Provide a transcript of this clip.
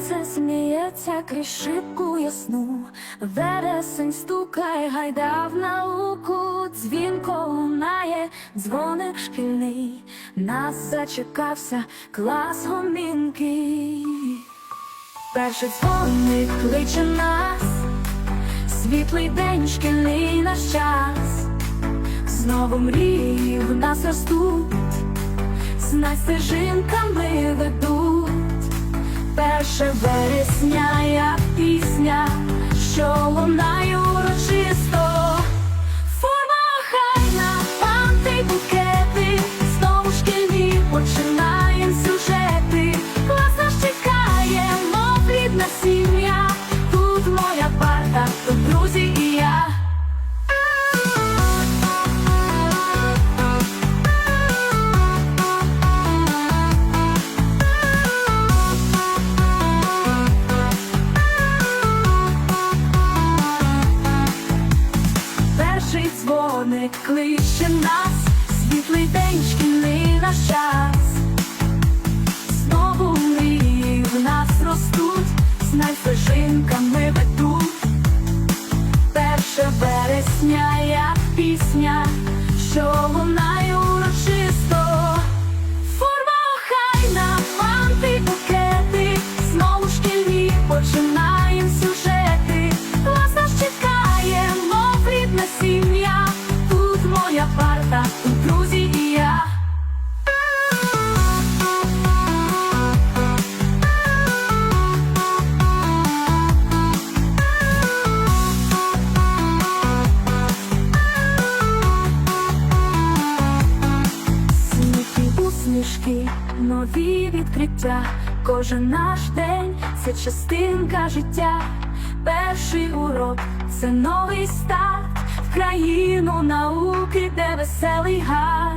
Серце сміється крізь шибку ясну, вересень стукає, в науку, дзвінко лунає, дзвоник шкільний, нас зачекався клас гомінки. Перший дзвоник кличе нас, світлий день, шкільний наш час, знову мрії в нас ростуть, знай стежинками ведуть. Починаєм сюжети. Клас наш чекає, сім'я. Тут моя парта, тут друзі і я. Перший дзвоник кличе нас, світлий день, шкільний наш. Стежинками веду, Перше вересня, Сміхи, нові відкриття. Кожен наш день це частинка життя. Перший урок це новий старт в країну науки, де веселий гар.